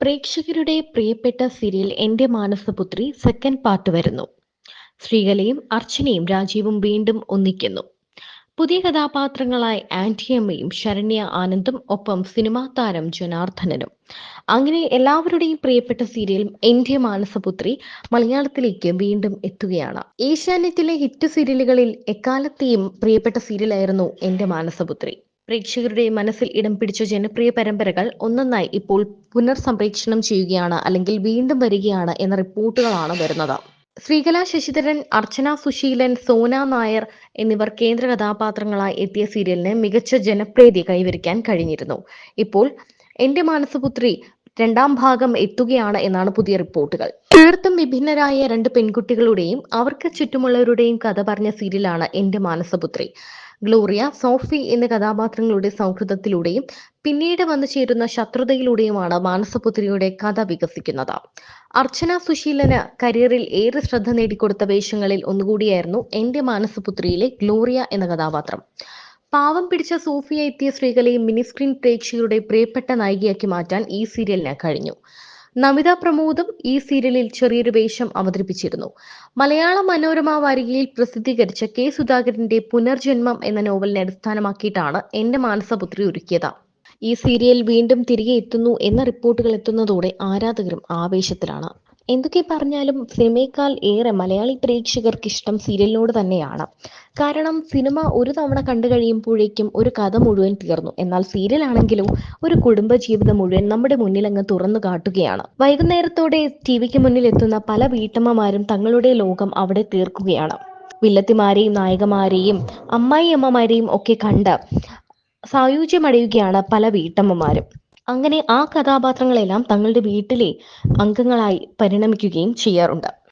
പ്രേക്ഷകരുടെ പ്രിയപ്പെട്ട സീരിയൽ എന്റെ മാനസപുത്രി സെക്കൻഡ് പാർട്ട് വരുന്നു. ശ്രീകലയും അർച്ചനയും രാജീവും വീണ്ടും ഒന്നിക്കുന്നു. പുതിയ കഥാപാത്രങ്ങളായി ആന്റിയമ്മയും ശരണ്യ ആനന്ദും ഒപ്പം സിനിമാ താരം ജനാർദ്ദനനും. അങ്ങനെ എല്ലാവരുടെയും പ്രിയപ്പെട്ട സീരിയൽ എന്റെ മാനസപുത്രി മലയാളത്തിലേക്ക് വീണ്ടും എത്തുകയാണ്. ഏഷ്യാനെറ്റിലെ ഹിറ്റ് സീരിയലുകളിൽ എക്കാലത്തെയും പ്രിയപ്പെട്ട സീരിയലായിരുന്നു എന്റെ മാനസപുത്രി. പ്രേക്ഷകരുടെ മനസ്സിൽ ഇടം പിടിച്ച ജനപ്രിയ പരമ്പരകൾ ഒന്നൊന്നായി ഇപ്പോൾ പുനർസംപ്രേക്ഷണം ചെയ്യുകയാണ് അല്ലെങ്കിൽ വീണ്ടും വരികയാണ് എന്ന റിപ്പോർട്ടുകളാണ് വരുന്നത്. ശ്രീകല ശശിധരൻ അർച്ചന സുശീലൻ സോന നായർ എന്നിവർ കേന്ദ്ര കഥാപാത്രങ്ങളായി എത്തിയ സീരിയലിന് മികച്ച ജനപ്രീതി കൈവരിക്കാൻ കഴിഞ്ഞിരുന്നു. ഇപ്പോൾ എന്റെ മാനസപുത്രി രണ്ടാം ഭാഗം എത്തുകയാണ് എന്നാണ് പുതിയ റിപ്പോർട്ടുകൾ. തീർത്തും വിഭിന്നരായ രണ്ട് പെൺകുട്ടികളുടെയും അവർക്ക് ചുറ്റുമുള്ളവരുടെയും കഥ പറഞ്ഞ സീരിയലാണ് എന്റെ മാനസപുത്രി. ഗ്ലോറിയ സോഫി എന്ന കഥാപാത്രങ്ങളുടെ സൗഹൃദത്തിലൂടെയും പിന്നീട് വന്നു ചേരുന്ന ശത്രുതയിലൂടെയുമാണ് മാനസപുത്രിയുടെ കഥ വികസിക്കുന്നത്. അർച്ചന സുശീലന് കരിയറിൽ ഏറെ ശ്രദ്ധ നേടിക്കൊടുത്ത വേഷങ്ങളിൽ ഒന്നുകൂടിയായിരുന്നു എന്റെ മാനസപുത്രിയിലെ ഗ്ലോറിയ എന്ന കഥാപാത്രം. പാവം പിടിച്ച സോഫിയ എത്തിയ സ്ത്രീകളെ മിനിസ്ക്രീൻ പ്രേക്ഷകരുടെ പ്രിയപ്പെട്ട നായികയാക്കി മാറ്റാൻ ഈ സീരിയലിന് കഴിഞ്ഞു. നമിത പ്രമോദും ഈ സീരിയലിൽ ചെറിയൊരു വേഷം അവതരിപ്പിച്ചിരുന്നു. മലയാള മനോരമ വാരികയിൽ പ്രസിദ്ധീകരിച്ച കെ സുധാകരന്റെ പുനർജന്മം എന്ന നോവലിനെ അടിസ്ഥാനമാക്കിയിട്ടാണ് എന്റെ മാനസപുത്രി ഒരുക്കിയത്. ഈ സീരിയൽ വീണ്ടും തിരികെ എത്തുന്നു എന്ന റിപ്പോർട്ടുകൾ എത്തുന്നതോടെ ആരാധകരും ആവേശത്തിലാണ്. എന്തൊക്കെ പറഞ്ഞാലും സിനിമയേക്കാൾ ഏറെ മലയാളി പ്രേക്ഷകർക്ക് ഇഷ്ടം സീരിയലിനോട് തന്നെയാണ്. കാരണം സിനിമ ഒരു തവണ കണ്ടു കഴിയുമ്പോഴേക്കും ഒരു കഥ മുഴുവൻ തീർന്നു. എന്നാൽ സീരിയൽ ആണെങ്കിലും ഒരു കുടുംബ ജീവിതം മുഴുവൻ നമ്മുടെ മുന്നിൽ അങ്ങ് തുറന്നു കാട്ടുകയാണ്. വൈകുന്നേരത്തോടെ ടി വിക്ക് മുന്നിൽ എത്തുന്ന പല വീട്ടമ്മമാരും തങ്ങളുടെ ലോകം അവിടെ തീർക്കുകയാണ്. വില്ലത്തിമാരെയും നായകമാരെയും അമ്മായി അമ്മമാരെയും ഒക്കെ കണ്ട് സായുജ്യമടയുകയാണ് പല വീട്ടമ്മമാരും. അങ്ങനെ ആ കഥാപാത്രങ്ങളെല്ലാം തങ്ങളുടെ വീട്ടിലെ അംഗങ്ങളായി പരിണമിക്കുകയും ചെയ്യാറുണ്ട്.